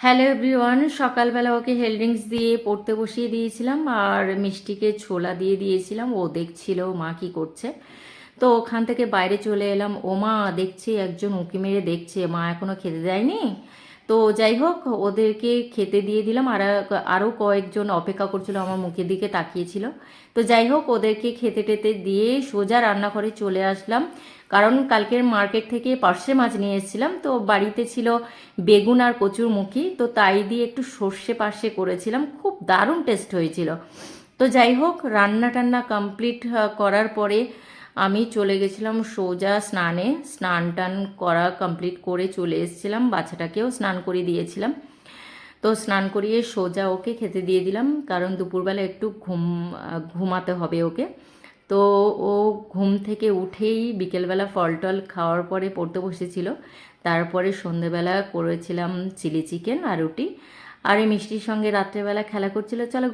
Hello everyone সকালবেলা ওকে হেলড্রিঙ্কস দিয়ে পড়তে বসিয়ে দিয়েছিলাম আর মিষ্টিকে ছোলা দিয়ে দিয়েছিলাম। ও দেখছিল মা কি করছে। তো ওখান থেকে বাইরে চলে এলাম। ও মা দেখছি, একজন উঁকি মেরে দেখছে। মা এখনও খেতে দেয়নি। তো যাই হোক, ওদেরকে খেতে দিয়ে দিলাম। আর আরও কয়েকজন অপেক্ষা করছিল আমার মুখের দিকে তাকিয়েছিল। তো যাই হোক, ওদেরকে খেতে টেতে দিয়ে সোজা রান্নাঘরে চলে আসলাম। কারণ কালকের মার্কেট থেকে পার্শে মাছ নিয়ে এসেছিলাম। তো বাড়িতে ছিল বেগুন আর কচুর মুখি। তো তাই দিয়ে একটু সর্ষে পার্শে করেছিলাম। খুব দারুণ টেস্ট হয়েছিল। তো যাই হোক, রান্না টান্না কমপ্লিট করার পরে আমি চলে গেছিলাম সোজা স্নানে। স্নান টান করা কমপ্লিট করে চলে এসেছিলাম। বাচ্চাটাকেও স্নান করিয়ে দিয়েছিলাম। তো স্নান করিয়ে সোজা ওকে খেতে দিয়ে দিলাম, কারণ দুপুরবেলা একটু ঘুম, ঘুমাতে হবে ওকে। তো ও ঘুম থেকে উঠেই বিকেলবেলা ফল টল খাওয়ার পরে পড়তে বসেছিল। তারপরে সন্ধেবেলা করেছিলাম চিলি চিকেন আর রুটি। আর এই মিষ্টির সঙ্গে রাত্রেবেলা খেলা করছিল। চলো